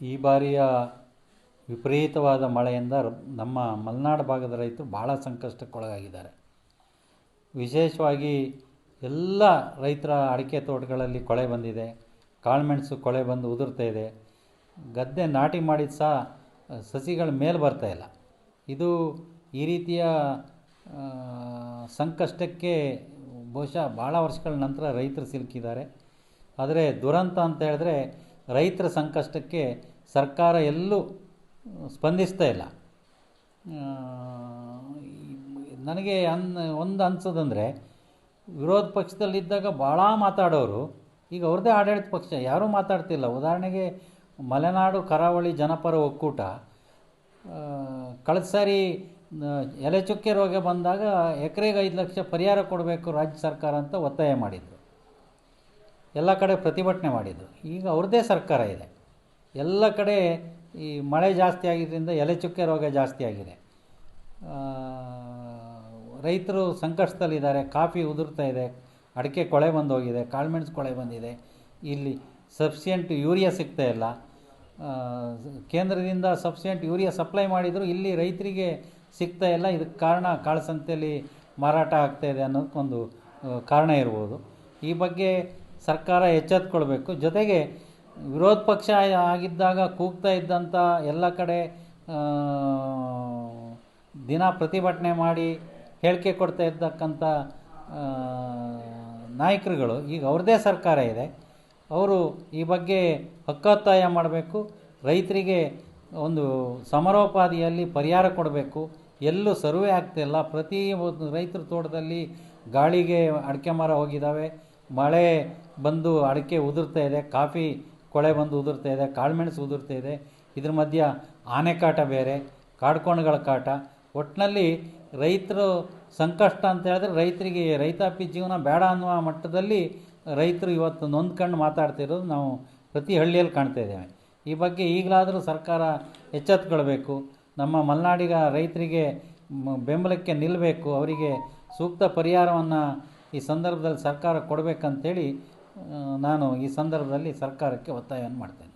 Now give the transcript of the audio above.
ಈ ಬಾರಿಯ ವಿಪರೀತವಾದ ಮಳೆಯಿಂದ ನಮ್ಮ ಮಲೆನಾಡು ಭಾಗದ ರೈತರು ಭಾಳ ಸಂಕಷ್ಟಕ್ಕೊಳಗಾಗಿದ್ದಾರೆ. ವಿಶೇಷವಾಗಿ ಎಲ್ಲ ರೈತರ ಅಡಿಕೆ ತೋಟಗಳಲ್ಲಿ ಕೊಳೆ ಬಂದಿದೆ, ಕಾಳುಮೆಣಸು ಕೊಳೆ ಬಂದು ಉದುರ್ತಾ ಇದೆ. ಗದ್ದೆ ನಾಟಿ ಮಾಡಿದ ಸಹ ಸಸಿಗಳ ಮೇಲೆ ಬರ್ತಾ ಇಲ್ಲ. ಇದು ಈ ರೀತಿಯ ಸಂಕಷ್ಟಕ್ಕೆ ಬಹುಶಃ ಭಾಳ ವರ್ಷಗಳ ನಂತರ ರೈತರು ಸಿಲುಕಿದ್ದಾರೆ. ಆದರೆ ದುರಂತ ಅಂತ ಹೇಳಿದ್ರೆ ರೈತರ ಸಂಕಷ್ಟಕ್ಕೆ ಸರ್ಕಾರ ಎಲ್ಲೂ ಸ್ಪಂದಿಸ್ತಾ ಇಲ್ಲ. ನನಗೆ ಅನ್, ಒಂದು ಅನ್ಸೋದಂದರೆ, ವಿರೋಧ ಪಕ್ಷದಲ್ಲಿದ್ದಾಗ ಭಾಳ ಮಾತಾಡೋರು, ಈಗ ಅವ್ರದ್ದೇ ಆಡಳಿತ ಪಕ್ಷ, ಯಾರೂ ಮಾತಾಡ್ತಿಲ್ಲ. ಉದಾಹರಣೆಗೆ, ಮಲೆನಾಡು ಕರಾವಳಿ ಜನಪರ ಒಕ್ಕೂಟ ಕಳೆದ ಸಾರಿ ಎಲೆ ರೋಗ ಬಂದಾಗ ಎಕರೆಗೆ ಐದು ಲಕ್ಷ ಪರಿಹಾರ ಕೊಡಬೇಕು ರಾಜ್ಯ ಸರ್ಕಾರ ಅಂತ ಒತ್ತಾಯ ಮಾಡಿದರು. ಎಲ್ಲ ಕಡೆ ಪ್ರತಿಭಟನೆ ಮಾಡಿದ್ದು ಈಗ ಅವ್ರದ್ದೇ ಸರ್ಕಾರ ಇದೆ. ಎಲ್ಲ ಕಡೆ ಈ ಮಳೆ ಜಾಸ್ತಿ ಆಗಿದ್ದರಿಂದ ಎಲೆ ಚುಕ್ಕೆ ರೋಗ ಜಾಸ್ತಿ ಆಗಿದೆ. ರೈತರು ಸಂಕಷ್ಟದಲ್ಲಿದ್ದಾರೆ. ಕಾಫಿ ಉದುರ್ತಾ ಇದೆ. ಅಡಿಕೆ ಕೊಳೆ ಬಂದು ಹೋಗಿದೆ ಕಾಳುಮೆಣಸು ಕೊಳೆ ಬಂದಿದೆ. ಇಲ್ಲಿ ಸಬ್ಸಿಯೆಂಟ್ ಯೂರಿಯಾ ಸಿಗ್ತಾ ಇಲ್ಲ. ಕೇಂದ್ರದಿಂದ ಸಬ್ಸಿಯೆಂಟ್ ಯೂರಿಯಾ ಸಪ್ಲೈ ಮಾಡಿದರೂ. ಇಲ್ಲಿ ರೈತರಿಗೆ ಸಿಗ್ತಾ ಇಲ್ಲ. ಇದಕ್ಕೆ ಕಾರಣ ಕಾಳಸಂತೆಯಲ್ಲಿ ಮಾರಾಟ ಆಗ್ತಾಯಿದೆ ಇದೆ ಅನ್ನೋದಕ್ಕೊಂದು ಕಾರಣ ಇರ್ಬೋದು. ಈ ಬಗ್ಗೆ ಸರ್ಕಾರ ಎಚ್ಚೆತ್ಕೊಳ್ಬೇಕು. ಜೊತೆಗೆ ವಿರೋಧ ಪಕ್ಷ ಆಗಿದ್ದಾಗ ಕೂಗ್ತಾ ಇದ್ದಂಥ ಎಲ್ಲ ಕಡೆ ದಿನ ಪ್ರತಿಭಟನೆ ಮಾಡಿ ಹೇಳಿಕೆ ಕೊಡ್ತಾ ಇದ್ದಕ್ಕಂಥ ಆ, ನಾಯಕರುಗಳು ಈಗ ಅವ್ರದ್ದೇ ಸರ್ಕಾರ ಇದೆ. ಅವರು ಈ ಬಗ್ಗೆ ಹಕ್ಕೊತ್ತಾಯ ಮಾಡಬೇಕು. ರೈತರಿಗೆ ಒಂದು ಸಮರೋಪಾದಿಯಲ್ಲಿ ಪರಿಹಾರ ಕೊಡಬೇಕು. ಎಲ್ಲೂ ಸರ್ವೆ ಆಗ್ತಿಲ್ಲ ಪ್ರತಿ ರೈತರ ತೋಟದಲ್ಲಿ ಗಾಳಿಗೆ ಅಡಿಕೆ ಮರ ಹೋಗಿದ್ದಾವೆ. ಮಳೆ ಬಂದು ಅಡಿಕೆ ಉದುರ್ತಾ ಇದೆ, ಕಾಫಿ ಕೊಳೆ ಬಂದು ಉದುರ್ತಾ ಇದೆ, ಕಾಳುಮೆಣಸು ಉದುರ್ತಾ ಇದೆ. ಇದ್ರ ಮಧ್ಯ ಆನೆ ಕಾಟ ಬೇರೆ, ಕಾಡ್ಕೋಣಗಳ ಕಾಟ. ಒಟ್ಟಿನಲ್ಲಿ ರೈತರು ಸಂಕಷ್ಟ ಅಂತ ಹೇಳಿದ್ರೆ ರೈತರಿಗೆ ರೈತಾಪಿ ಜೀವನ ಬೇಡ ಅನ್ನುವ ಮಟ್ಟದಲ್ಲಿ ರೈತರು ಇವತ್ತು ನೊಂದ್ಕೊಂಡು ಮಾತಾಡ್ತಿರೋದು ನಾವು ಪ್ರತಿ ಹಳ್ಳಿಯಲ್ಲಿ ಕಾಣ್ತಾ ಇದ್ದೇವೆ. ಈ ಬಗ್ಗೆ ಈಗಲಾದರೂ ಸರ್ಕಾರ ಎಚ್ಚೆತ್ಕೊಳ್ಬೇಕು. ನಮ್ಮ ಮಲೆನಾಡಿಗ ರೈತರಿಗೆ ಬೆಂಬಲಕ್ಕೆ ನಿಲ್ಲಬೇಕು ಅವರಿಗೆ ಸೂಕ್ತ ಪರಿಹಾರವನ್ನು ಈ ಸಂದರ್ಭದಲ್ಲಿ ಸರ್ಕಾರ ಕೊಡಬೇಕಂತೇಳಿ ನಾನು ಈ ಸಂದರ್ಭದಲ್ಲಿ ಸರ್ಕಾರಕ್ಕೆ ಒತ್ತಾಯವನ್ನು ಮಾಡ್ತೇನೆ.